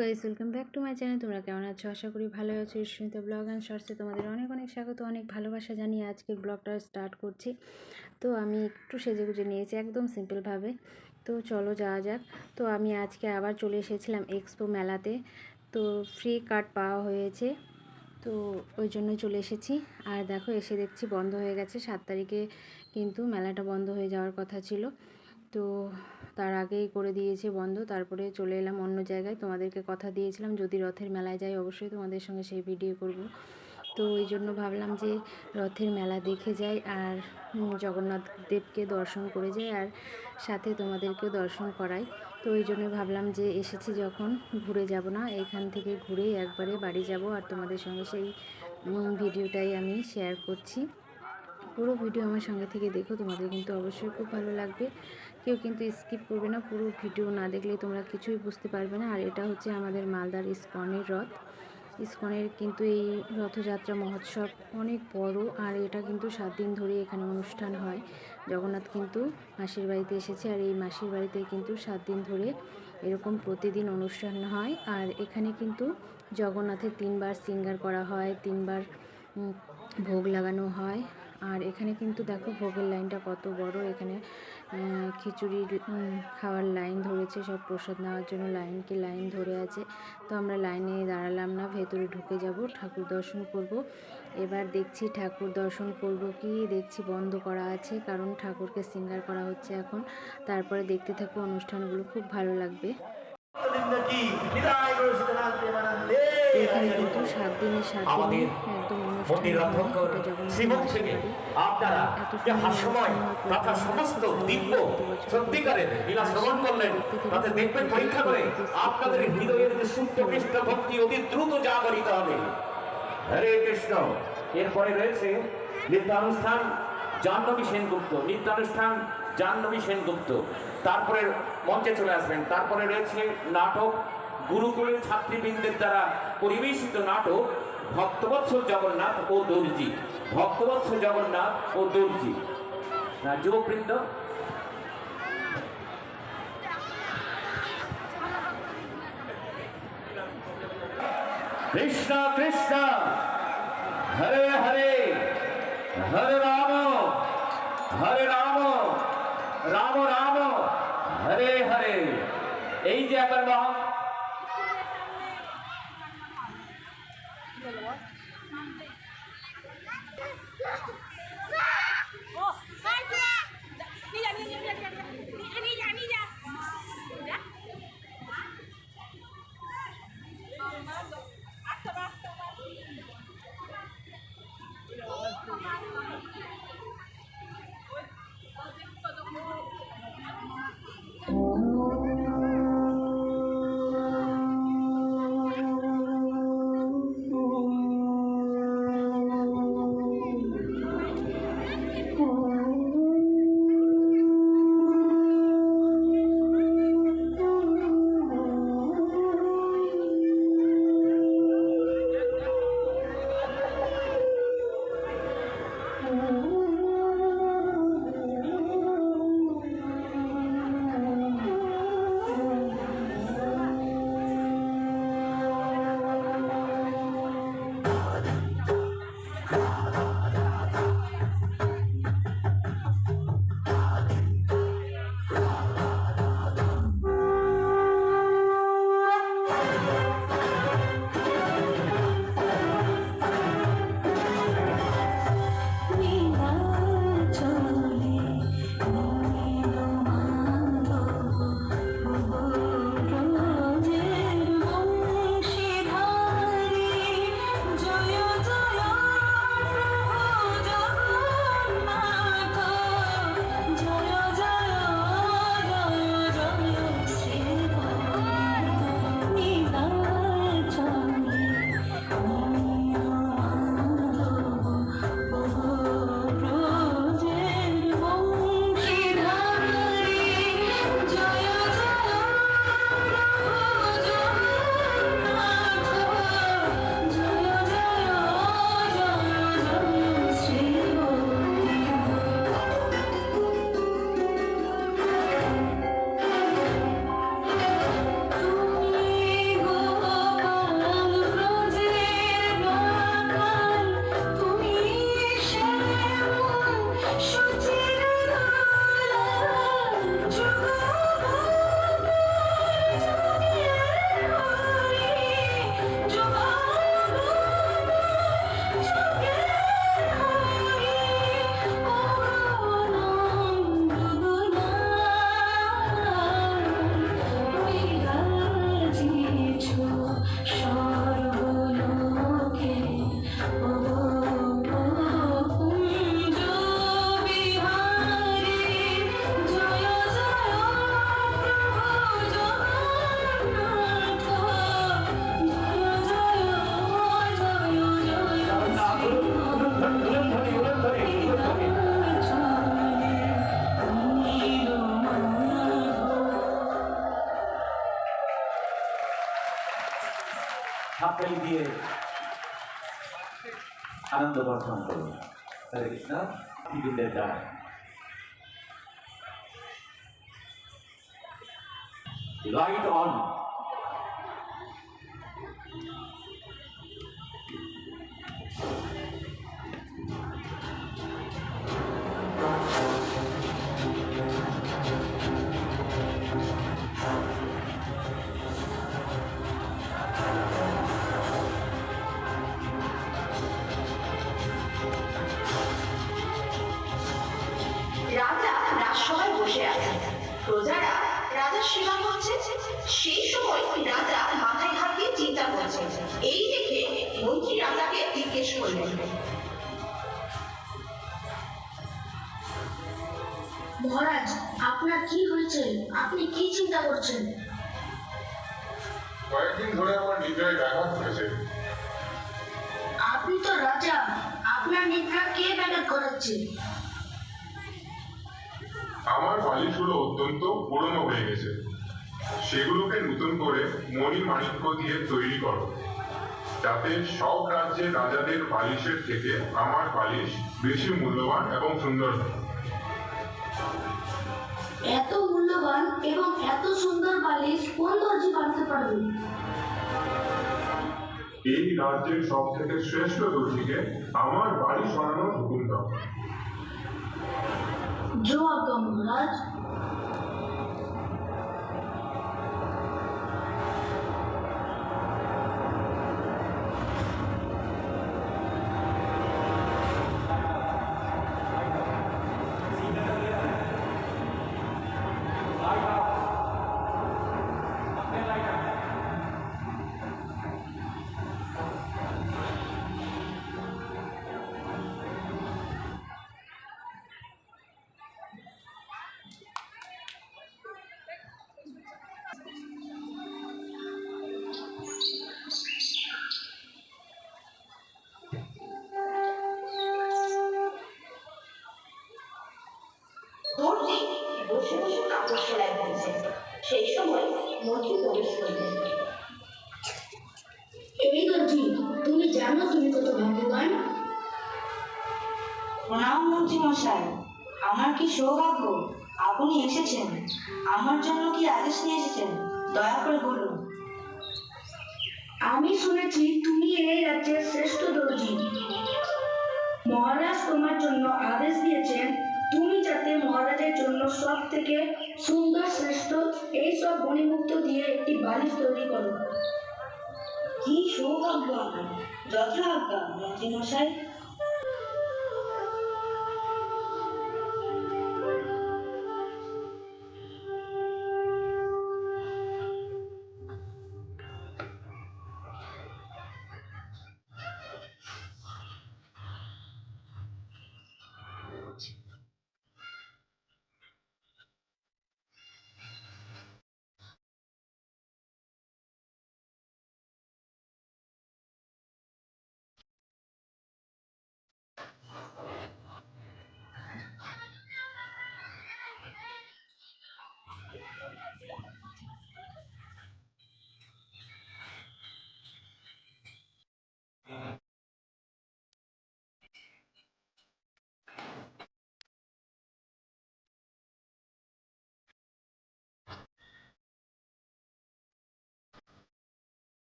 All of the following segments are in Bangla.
Guys welcome back to my channel তোমরা কেমন আছো? আশা করি ভালো আছো। সুস্মিতা ব্লগ অ্যান্ড শর্টসে তোমাদের অনেক অনেক স্বাগত, অনেক ভালোবাসা জানিয়ে আজকের ব্লগটা স্টার্ট করছি। তো আমি একটু সেজে গুজে নিয়েছি একদম সিম্পলভাবে তো চলো যাওয়া যাক। তো আমি আজকে আবার চলে এসেছিলাম এক্সপো মেলাতে। তো ফ্রি কার্ড পাওয়া হয়েছে। তো ওই জন্য চলে এসেছি। আর দেখো, এসে দেখছি বন্ধ হয়ে গেছে। সাত তারিখে কিন্তু মেলাটা বন্ধ হয়ে যাওয়ার কথা ছিল। তো তার আগেই করে দিয়েছে বন্ধ। তারপরে চলে এলাম অন্য জায়গায়। তোমাদেরকে কথা দিয়েছিলাম, যদি রথের মেলায় যাই অবশ্যই তোমাদের সঙ্গে সেই ভিডিও করব। তো ওই জন্য ভাবলাম যে রথের মেলা দেখে যাই আর জগন্নাথ দেবকে দর্শন করে যাই আর সাথে তোমাদেরকেও দর্শন করাই। তো ওই জন্য ভাবলাম যে এসেছি যখন, ঘুরে যাব না, এখান থেকে ঘুরেই একবারে বাড়ি যাব আর তোমাদের সঙ্গে সেই ভিডিওটাই আমি শেয়ার করছি। পুরো ভিডিও আমার সঙ্গে থেকে দেখো, তোমাদের কিন্তু অবশ্যই খুব ভালো লাগবে। কেউ কিন্তু স্কিপ করবে না, পুরো ভিডিও না দেখলে তোমরা কিছুই বুঝতে পারবে না। আর এটা হচ্ছে আমাদের মালদার ইস্কনের রথ। ইস্কনের কিন্তু এই রথযাত্রা মহোৎসব অনেক বড়, আর এটা কিন্তু সাত দিন ধরে এখানে অনুষ্ঠান হয়। জগন্নাথ কিন্তু মাসির বাড়িতে এসেছে, আর এই মাসির বাড়িতে কিন্তু সাত দিন ধরে এরকম প্রতিদিন অনুষ্ঠান হয়। আর এখানে কিন্তু জগন্নাথের তিনবার সিঙ্গার করা হয়, তিনবার ভোগ লাগানো হয়। আর এখানে কিন্তু দেখো ভোগের লাইনটা কত বড়, এখানে খিচুড়ি খাওয়ার লাইন ধরেছে, সব প্রসাদ নেওয়ার জন্য লাইনকে লাইন ধরে আছে। তো আমরা লাইনে দাঁড়ালাম না, ভেতরে ঢুকে যাব, ঠাকুর দর্শন করব। এবার দেখছি ঠাকুর দর্শন করব কি, দেখছি বন্ধ করা আছে, কারণ ঠাকুরকে সিঙ্গার করা হচ্ছে এখন। তারপরে দেখতে থাকব অনুষ্ঠানগুলো, খুব ভালো লাগবে। এখানে কিন্তু সাত দিনের সাত দিনে একদম দেখবেন পরীক্ষা করে আপনাদের হৃদয়ের যে সুপ্ত কৃষ্ণ ভক্তি অতি দ্রুত জাগরিত হবে। হরে কৃষ্ণ। এরপরে রয়েছে নৃত্যানুষ্ঠান জাহ্নবী সেনগুপ্ত নৃত্যানুষ্ঠান জাহ্নবী সেনগুপ্ত। তারপরে মঞ্চে চলে আসবেন। তারপরে রয়েছে নাটক গুরুকুলের ছাত্রীবৃন্দের দ্বারা পরিবেশিত নাটক ভক্তবৎসল জগন্নাথ ও দর্জি। ভক্তবৎসল জগন্নাথ ও দর্জি। আহ, যুবকবৃন্দ। কৃষ্ণ কৃষ্ণ। হরে হরে। হরে রাম। হরে রাম। রাম রাম। হরে হরে। এই যে মহা আনন্দ বর্ষণ করুন হরে কৃষ্ণ টিভিদের দ্বারা সেবা করছে সেই সময় রাজা মাথায় হাত দিয়ে চিন্তা করছেন এই দেখে মন্ত্রী রাজাকে জিজ্ঞেস করলেন। মহারাজ আপনার কি হয়েছে? আপনি কি চিন্তা করছেন? কয়েকদিন ধরে আমার নিদ্রায় ব্যাঘাত ঘটেছে আপনি তো রাজা। আপনার নিদ্রা কে ব্যাঘাত করাচ্ছে? আমার বালিশগুলো অত্যন্ত পুরনো হয়ে গেছে। সেগুলোকে নতুন করে মণি মাণিক্য দিয়ে তৈরি করো। যাতে সব রাজ্যের রাজাদের বালিশের থেকে আমার বালিশ বেশি মূল্যবান এবং সুন্দর হয়। এত মূল্যবান এবং এত সুন্দর বালিশ কোন দর্জি বানাতে পারবে? এই রাজ্যের সব থেকে শ্রেষ্ঠ দর্জিকে আমার বালিশ সরানোর হুকুম দাও। જો ગમરાજ প্রণাম মন্ত্রী মশাই আমার কি সৌভাগ্য? আপনি এসেছেন। আমার জন্য কি আদেশ নিয়ে এসেছেন? দয়া করে বলুন। আমি শুনেছি তুমি এই রাজ্যের শ্রেষ্ঠ দর্জি। মহারাজ তোমার জন্য আদেশ দিয়েছেন তুমি যাতে মহারাজের জন্য সব থেকে সুন্দর শ্রেষ্ঠ এই সব মণিমুক্ত দিয়ে একটি বালিশ তৈরি করো। কি সৌভাগ্য আমার যথা আজ্ঞা মন্ত্রী মশাই।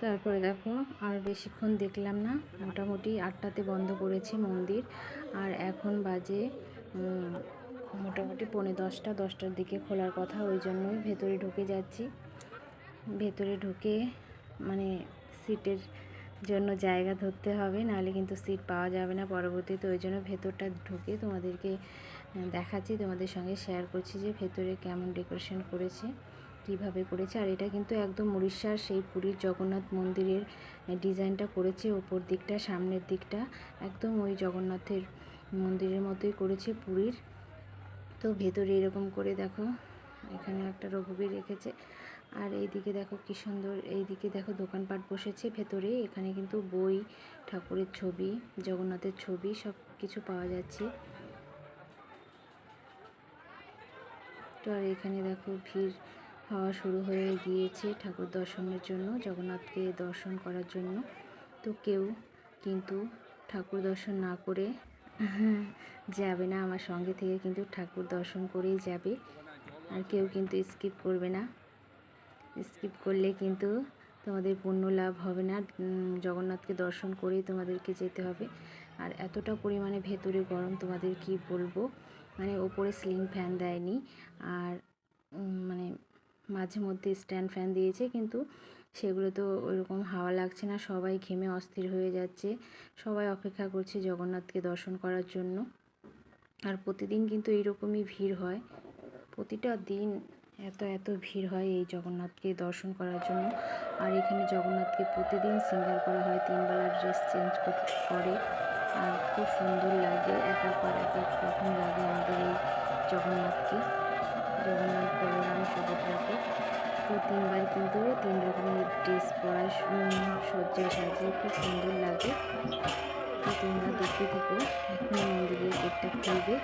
তারপরে দেখো, আর বেশিক্ষণ দেখলাম না। মোটামুটি আটটাতে বন্ধ করেছে মন্দির। আর এখন বাজে মোটামুটি পৌনে দশটা, দশটার দিকে খোলার কথা, ওই জন্যই ভেতরে ঢুকে যাচ্ছি। ভেতরে ঢুকে মানে সিটের জন্য জায়গা ধরতে হবে, নাহলে কিন্তু সিট পাওয়া যাবে না পরবর্তীতে। ওই জন্য ভেতরটা ঢুকে তোমাদেরকে দেখাচ্ছি, তোমাদের সঙ্গে শেয়ার করছি যে ভেতরে কেমন ডেকোরেশন করেছে, কীভাবে করেছে। আর এটা কিন্তু একদম উড়িষ্যার সেই পুরীর জগন্নাথ মন্দিরের ডিজাইনটা করেছে ওপর দিকটা, সামনের দিকটা। একদম ওই জগন্নাথের মন্দিরের মতোই করেছে পুরীর। তো ভেতরে এরকম করে দেখো, এখানে একটা রঘুবীর রেখেছে। আর এইদিকে দেখো কি সুন্দর, এইদিকে দেখো দোকানপাট বসেছে, ভেতরে এখানে কিন্তু বই, ঠাকুরের ছবি, জগন্নাথের ছবি সব কিছু পাওয়া যাচ্ছে। তো আর এখানে দেখো ভিড় হওয়া শুরু হয়ে গিয়েছে ঠাকুর দর্শনের জন্য, জগন্নাথকে দর্শন করার জন্য। তো কেউ কিন্তু ঠাকুর দর্শন না করে যাবে না, আমার সঙ্গে থেকে কিন্তু ঠাকুর দর্শন করেই যাবে। আর কেউ কিন্তু স্কিপ করবে না। স্কিপ করলে কিন্তু তোমাদের পুণ্য লাভ হবে না। জগন্নাথকে দর্শন করেই তোমাদেরকে যেতে হবে। আর এতটা পরিমাণে ভেতরে গরম তোমাদের কি বলব? মানে ওপরে স্লিং ফ্যান দেয়নি। আর মানে মাঝে মধ্যে স্ট্যান্ড ফ্যান দিয়েছে কিন্তু সেগুলো তো ওইরকম হাওয়া লাগছে না। সবাই ঘেমে অস্থির হয়ে যাচ্ছে। সবাই অপেক্ষা করছে জগন্নাথকে দর্শন করার জন্য। আর প্রতিদিন কিন্তু এইরকমই ভিড় হয়। প্রতিটা দিন এত এত ভিড় হয় এই জগন্নাথকে দর্শন করার জন্য। আর এখানে জগন্নাথকে প্রতিদিন সিঙ্গার করা হয় তিনবেলার ড্রেস চেঞ্জ করে। আর খুব সুন্দর লাগে এক একবার এক এক রকম লাগে আমাদের এই জগন্নাথকে। জগন্নাথ বলরাম সুভদ্রাকে। তো তিনবার কিন্তু তিন রকমের ড্রেস পরায় উম, সজ্জায় সাজিয়ে খুব সুন্দর লাগে। তো তোমরা দেখতে থেকো এখনই মন্দিরের গেটটা খুলবে।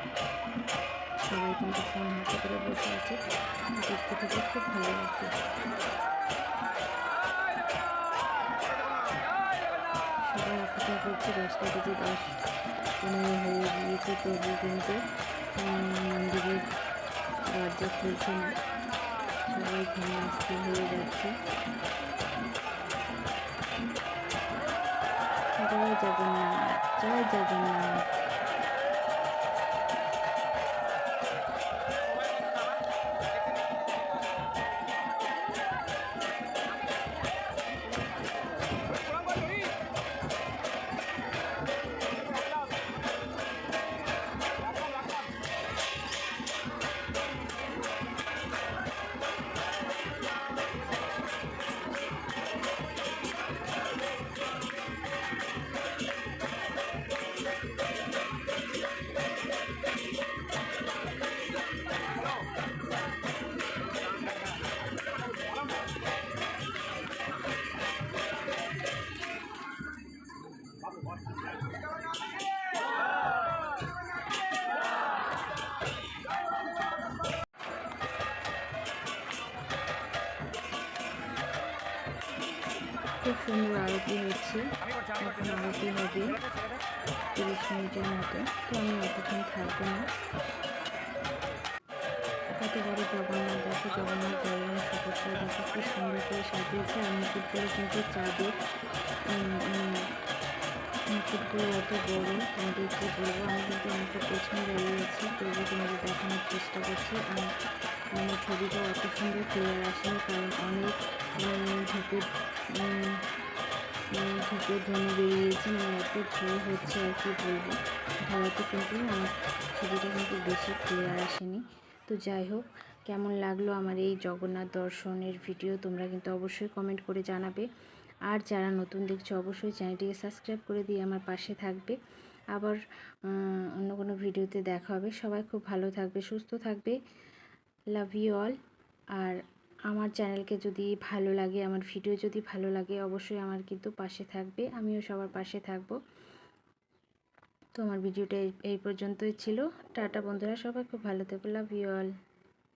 সবাই কিন্তু ফোন হাতে করে বসে আছে। দেখতে থেকে খুব ভালো লাগবে সবাই অপেক্ষা করছে, দশটা বেজে দশ, পনেরো হয়ে গিয়েছে তবু কিন্তু মন্দিরের দরজা খুলছে না। সবাই ঘুমিয়ে অস্থির হয়ে যাচ্ছে। জয় জগন্নাথ জয় জগন্নাথ। সুন্দর আরতি হচ্ছে? এখন আরতি হবে? তিরিশ মিনিটের মতো। তো আমি অতক্ষণ থাকব না। কত বড় জগন্নাথ দেখো জগন্নাথ বলরাম সুভদ্রা দেখো কি সুন্দর করে সাজিয়েছে। আর মুকুটগুলো কিন্তু চাঁদের মুকুটগুলো এত বড় তোমাদের কি বলব? আমি কিন্তু অনেকটা পেছনে দাঁড়িয়ে আছি তবু তোমাদের দেখানোর চেষ্টা করছি। আর মানে ছবিটা অত সুন্দর ক্লিয়ার আসেনি কারণ অনেক উম, উম, উম, বেরিয়েছে মানে এত ধোয়া হচ্ছে আর কি বলব। ধোয়াতে কিন্তু আমার ছবিটা কিন্তু বেশি ক্লিয়ার আসেনি। তো যাই হোক কেমন লাগল আমার এই জগন্নাথ দর্শনের ভিডিও তোমরা কিন্তু অবশ্যই কমেন্ট করে জানাবে। আর যারা নতুন দেখছ অবশ্যই চ্যানেলটিকে সাবস্ক্রাইব করে দিয়ে আমার পাশে থাকবে। আবার অন্য কোনো ভিডিওতে দেখা হবে। সবাই খুব ভালো থাকবে সুস্থ থাকবে। লাভ ইউ অল আর আমার চ্যানেলকে যদি ভালো লাগে, আমার ভিডিও যদি ভালো লাগে, অবশ্যই আমার কিন্তু পাশে থাকবে। আমিও সবার পাশে থাকব। তো আমার ভিডিওটা এই- পর্যন্তই ছিল। টাটা বন্ধুরা, সবাই খুব ভালো থেকো। Love you all